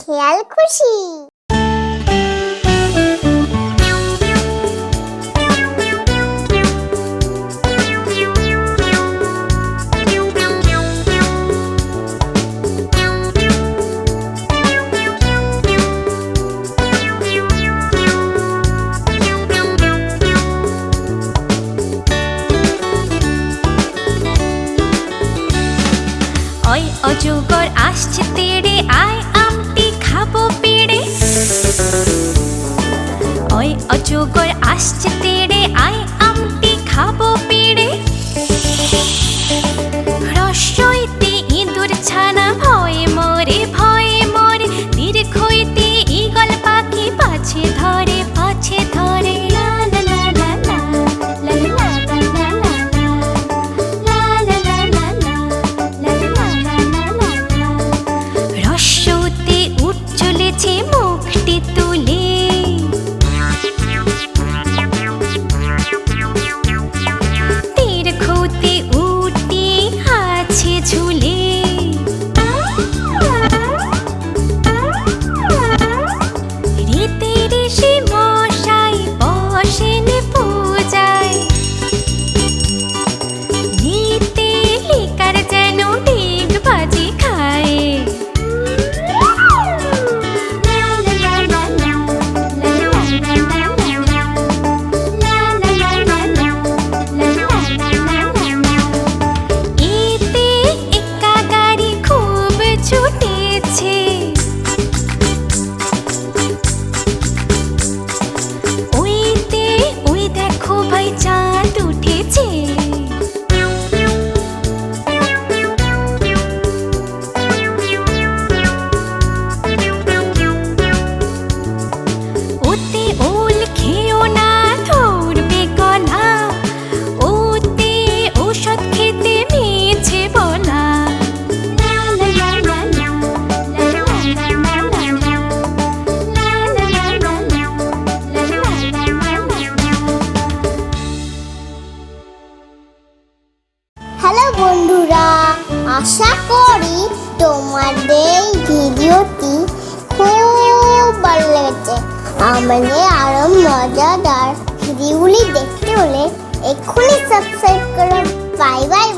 খেয়াল খুশি। অজগর আসছে তেড়ে আয় আমটি খাব পেড়ে। ওই অজগর আসছে তেড়ে Beautiful বন্ধুরা, আশা করি তোমাদের ভিডিওটি খুব ভালো লেগেছে। আমাদের আরও মজাদার ভিডিওগুলি দেখতে হলে এক্ষুনি সাবস্ক্রাইব করুন। Bye bye